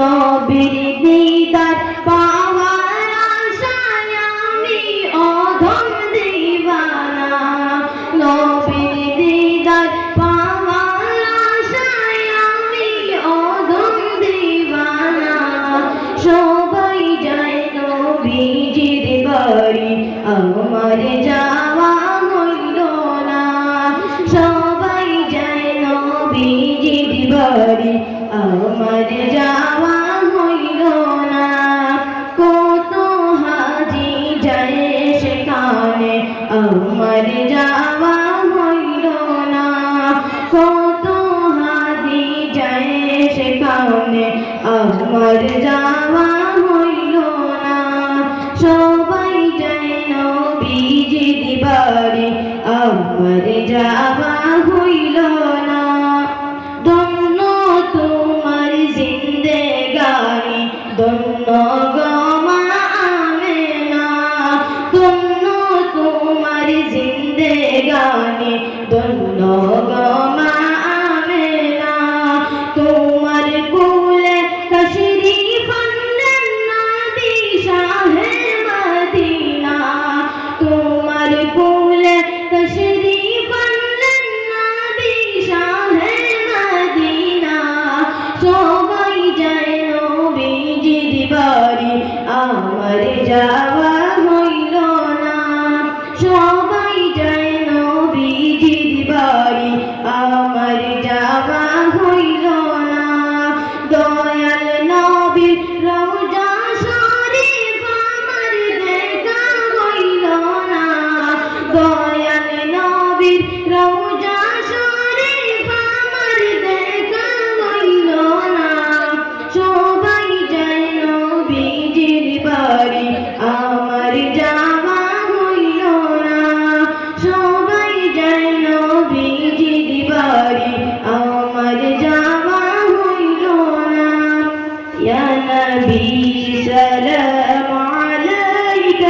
নবীর দিদার পাওয়ার আশায় আমি অধম দিবানা। নবীর দিদার পাওয়ার আশায় আমি অধম দিবানা। সবাই যায় নবীজির বাড়ি, আমার যাওয়া ঘরে আমার যাওয়া হইল না। কত হাজি যায় সেখানে আমার যাওয়া হইল না। কত হাজি যায় সেখানে আমার যাওয়া হইল না। সবাই যায় নবীজি দিবারে আমার যাওয়া ضل আমার যা أبي سلام عليك.